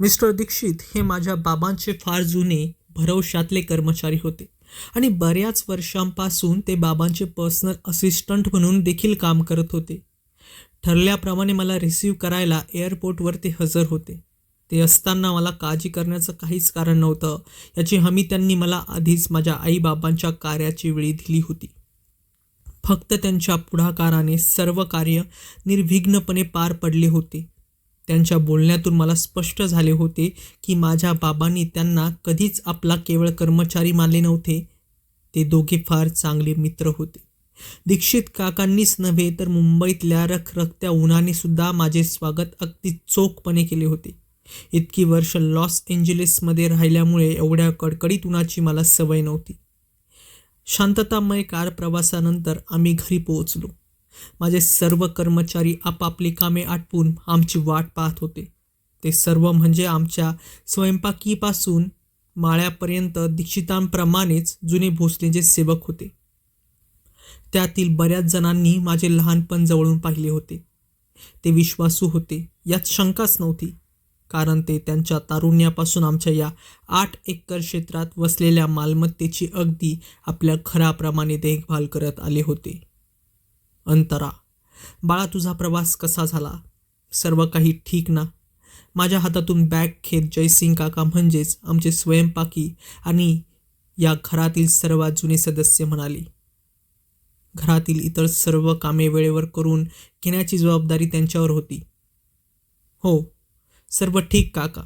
Mister Dikshit हे माझ्या बाबांचे फार जुने भरवशातले कर्मचारी होते. आणि बऱ्याच वर्षांपासून ते बाबांचे पर्सनल असिस्टंट म्हणून देखील काम करत होते. ठरल्याप्रमाणे मला रिसीव्ह करायला एअरपोर्टवर ते हजर होते. ते असताना मला काळजी करण्याचं काहीच कारण नव्हतं. याची हमी त्यांनी मला आधीच माझ्या आईबाबांच्या कार्याची वेळी दिली होती. फक्त त्यांच्या पुढाकाराने सर्व कार्य निर्विघ्नपणे पार पडले होते. त्यांच्या बोलण्यातून मला स्पष्ट झाले होते की माझ्या बाबांनी त्यांना कधीच आपला केवळ कर्मचारी मानले नव्हते. ते दोघे फार चांगले मित्र होते. दीक्षित काकांनीच नव्हे तर मुंबईतल्या रखरखत्या उन्हाने सुद्धा माझे स्वागत अगदी चोखपणे केले होते. इतकी वर्ष लॉस एंजलिसमध्ये राहिल्यामुळे एवढ्या कडकडीत उन्हाची मला सवय नव्हती. शांततामय कार प्रवासानंतर आम्ही घरी पोहोचलो. माझे सर्व कर्मचारी आपापली कामे आटपून आमची वाट पाहत होते. ते सर्व म्हणजे आमच्या स्वयंपाकीपासून माळ्यापर्यंत दीक्षितांप्रमाणेच जुने भोसलेचे सेवक होते. त्यातील बऱ्याच जणांनी माझे लहानपण जवळून पाहिले होते. ते विश्वासू होते यात शंकाच नव्हती कारण ते त्यांच्या तारुण्यापासून आमच्या या आठ एकर क्षेत्रात वसलेल्या मालमत्तेची अगदी आपल्या घराप्रमाणे देखभाल करत आले होते. अंतरा. बाळा तुझा प्रवास कसा झाला? सर्व काही ठीक ना? माझ्या हातातून बॅग खेत जयसिंग काका म्हणजेच आमचे स्वयंपाकी आणि या घरातील सर्वात जुने सदस्य म्हणाले. घरातील इतर सर्व कामे वेळेवर करून घेण्याची जबाबदारी त्यांच्यावर होती. हो सर्व ठीक काका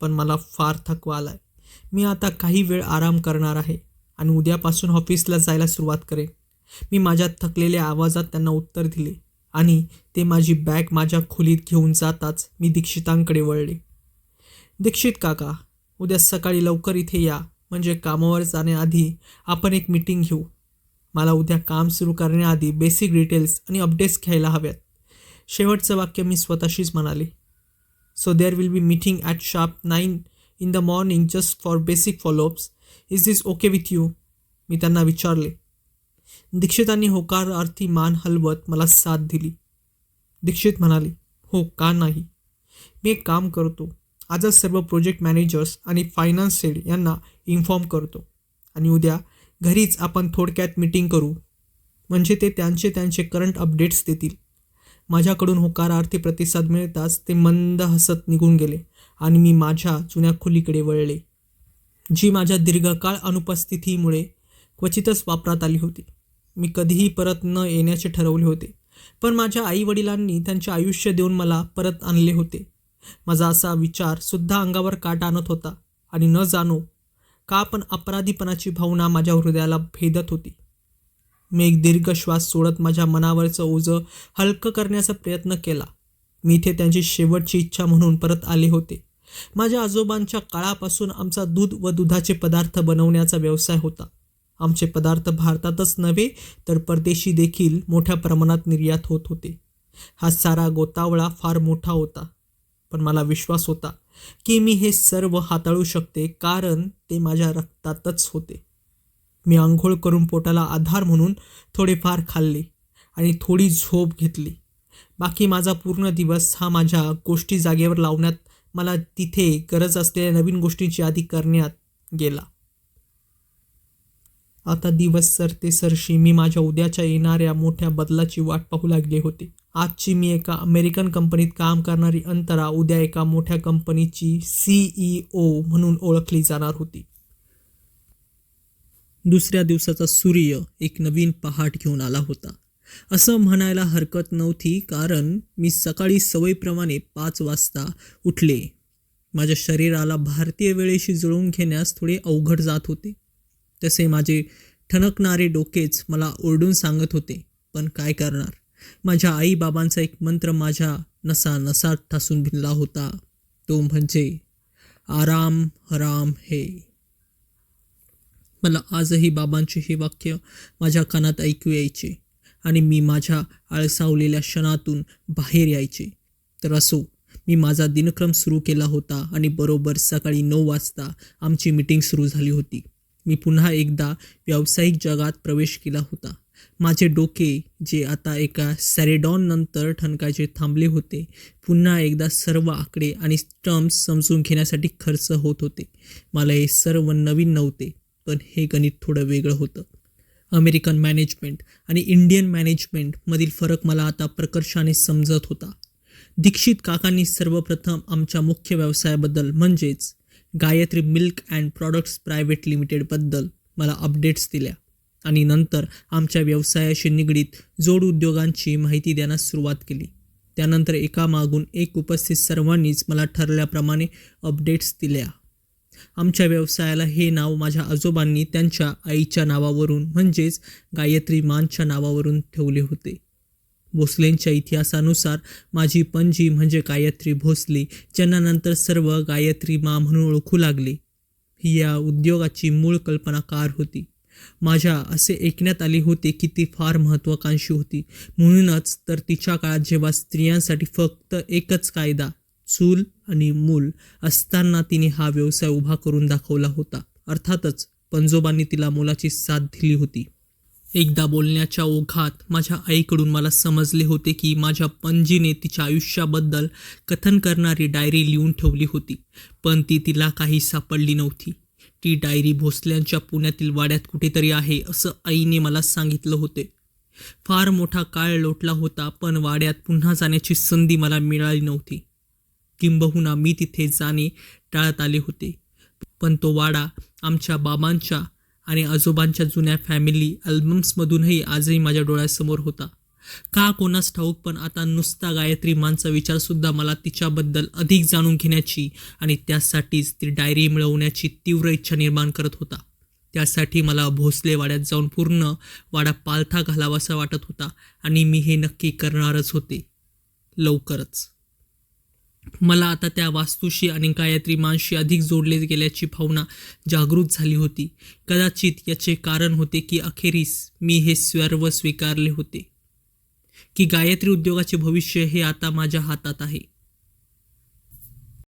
पण मला फार थकवा आलाय. मी आता काही वेळ आराम करणार आहे आणि उद्यापासून ऑफिसला जायला सुरुवात करेन. मी माझ्या थकलेल्या आवाजात त्यांना उत्तर दिले आणि ते माझी बॅग माझ्या खोलीत घेऊन जाताच मी दीक्षितांकडे वळले. दीक्षित काका उद्या सकाळी लवकर इथे या म्हणजे कामावर जाण्याआधी आपण एक मीटिंग घेऊ. मला उद्या काम सुरू करण्याआधी बेसिक डिटेल्स आणि अपडेट्स घ्यायला हव्यात. शेवटचं वाक्य मी स्वतःशीच म्हणाले. So there will be meeting at sharp nine in the morning just for basic followups is this okay with you मी त्यांना विचारले. दीक्षितांनी होकार अर्थी मान हलवत मला साथ दिली. दीक्षित म्हणाली हो का नाही? मी एक काम करतो. आजच सर्व प्रोजेक्ट मॅनेजर्स आणि फायनान्स हेड यांना इन्फॉर्म करतो. आणि उद्या घरीच आपण थोडक्यात मीटिंग करू. म्हणजे ते त्यांचे त्यांचे करंट अपडेट्स देतील. माझ्याकडून होकारार्थी प्रतिसाद मिळताच ते मंद हसत निघून गेले आणि मी माझ्या जुन्या खोलीकडे वळले जी माझ्या दीर्घकाळ अनुपस्थितीमुळे क्वचितच वापरात आली होती. मी कधीही परत न येण्याचे ठरवले होते. पण माझ्या आईवडिलांनी त्यांचे आयुष्य देऊन मला परत आणले होते. माझा असा विचार सुद्धा अंगावर काट आणत होता आणि न जाणो का पण अपराधीपणाची भावना माझ्या हृदयाला भेदत होती. मी एक दीर्घ श्वास सोडत माझ्या मनावरचं ओझं हलकं करण्याचा प्रयत्न केला. मी इथे त्यांची शेवटची इच्छा म्हणून परत आले होते. माझ्या आजोबांच्या काळापासून आमचा दूध व दुधाचे पदार्थ बनवण्याचा व्यवसाय होता. आमचे पदार्थ भारतातच नव्हे तर परदेशी देखील मोठ्या प्रमाणात निर्यात होत होते. हा सारा गोतावळा फार मोठा होता. पण मला विश्वास होता की मी हे सर्व हाताळू शकते कारण ते माझ्या रक्तातच होते. मी आंघोळ करून पोटाला आधार म्हणून थोडेफार खाल्ले आणि थोडी झोप घेतली. बाकी माझा पूर्ण दिवस हा माझ्या गोष्टी जागेवर लावण्यात मला तिथे गरज असलेल्या नवीन गोष्टींची यादी करण्यात गेला. आता दिवस सरते सरशी मी माझ्या उद्याच्या येणाऱ्या मोठ्या बदलाची वाट पाहू लागले होते. आजची मी एका अमेरिकन कंपनीत काम करणारी अंतरा उद्या एका मोठ्या कंपनीची सीईओ म्हणून ओळखली जाणार होती. दुसऱ्या दिवसाचा सूर्य एक नवीन पहाट घेऊन आला होता. असं म्हणायला हरकत नव्हती कारण मी सकाळी सवयीप्रमाणे पाच वाजता उठले. माझ्या शरीराला भारतीय वेळेशी जुळवून घेण्यास थोडे अवघड जात होते. तसे माझे ठणकणारे डोकेच मला ओरडून सांगत होते. पण काय करणार? माझ्या आईबाबांचा एक मंत्र माझ्या नसा नसात ठासून भिनला होता. तो म्हणजे आराम हराम हे. मला आजही बाबांचे हे वाक्य माझ्या कानात ऐकू यायचे आणि मी माझ्या आळसावलेल्या क्षणातून बाहेर यायचे. तर असो मी माझा दिनक्रम सुरू केला होता आणि बरोबर सकाळी नऊ वाजता आमची मीटिंग सुरू झाली होती. मी पुन्हा एकदा व्यावसायिक जगात प्रवेश केला होता. माझे डोके जे आता एका सॅरेडॉननंतर ठणकायचे थांबले होते पुन्हा एकदा सर्व आकडे आणि टर्म्स समजून घेण्यासाठी खर्च होत होते. मला हे सर्व नवीन नव्हते पण हे गणित थोडं वेगळं होतं. अमेरिकन मॅनेजमेंट आणि इंडियन मॅनेजमेंटमधील फरक मला आता प्रकर्षाने समजत होता. दीक्षित काकांनी सर्वप्रथम आमच्या मुख्य व्यवसायाबद्दल म्हणजेच Gayatri milk and products private लिमिटेडबद्दल मला अपडेट्स दिल्या. आणि नंतर आमच्या व्यवसायाशी निगडीत जोड उद्योगांची माहिती देण्यास सुरुवात केली. त्यानंतर एकामागून एक उपस्थित सर्वांनीच मला ठरल्याप्रमाणे अपडेट्स दिल्या. आमच्या व्यवसायाला हे नाव माझ्या आजोबांनी त्यांच्या आईच्या नावावरून म्हणजेच गायत्री मानच्या नावावरून ठेवले होते. भोसलेंच्या इतिहासानुसार माझी पणजी म्हणजे गायत्री भोसले ज्यांना नंतर सर्व गायत्री मा म्हणून ओळखू लागले. ही या उद्योगाची मूळ कल्पनाकार होती. माझ्या असे ऐकण्यात आले होते की ती फार महत्त्वाकांक्षी होती. म्हणूनच तर तिच्या काळात जेव्हा स्त्रियांसाठी फक्त एकच कायदा चूल आणि मूल असताना तिने हा व्यवसाय उभा करून दाखवला होता. अर्थातच पंजोबांनी तिला मोलाची साथ दिली होती. एकदा बोलण्याच्या ओघात माझ्या आईकडून मला समजले होते की माझ्या पणजीने तिच्या आयुष्याबद्दल कथन करणारी डायरी लिहून ठेवली होती पण ती तिला काही सापडली नव्हती. ती डायरी भोसल्यांच्या पुण्यातील वाड्यात कुठेतरी आहे असं आईने मला सांगितलं होते. फार मोठा काळ लोटला होता पण वाड्यात पुन्हा जाण्याची संधी मला मिळाली नव्हती. किंबहुना मी तिथे जाणे टाळत आले होते पण तो वाडा आमच्या बाबांच्या आणि आजोबांच्या जुन्या फॅमिली अल्बम्समधूनही आजही माझ्या डोळ्यासमोर होता. का कोणास ठाऊक पण आता नुसता गायत्री मानचा विचारसुद्धा मला तिच्याबद्दल अधिक जाणून घेण्याची आणि त्यासाठीच ती डायरी मिळवण्याची तीव्र इच्छा निर्माण करत होता. त्यासाठी मला भोसले वाड्यात जाऊन पूर्ण वाडा पालथा घालावासा वाटत होता आणि मी हे नक्की करणारच होते. लवकरच. मला आता त्या वास्तूशी आणि गायत्री मानशी अधिक जोडले गेल्याची भावना जागृत झाली होती. कदाचित याचे कारण होते की अखेरीस मी हे सर्व स्वीकारले होते. की गायत्री उद्योगाचे भविष्य हे आता माझ्या हातात आहे.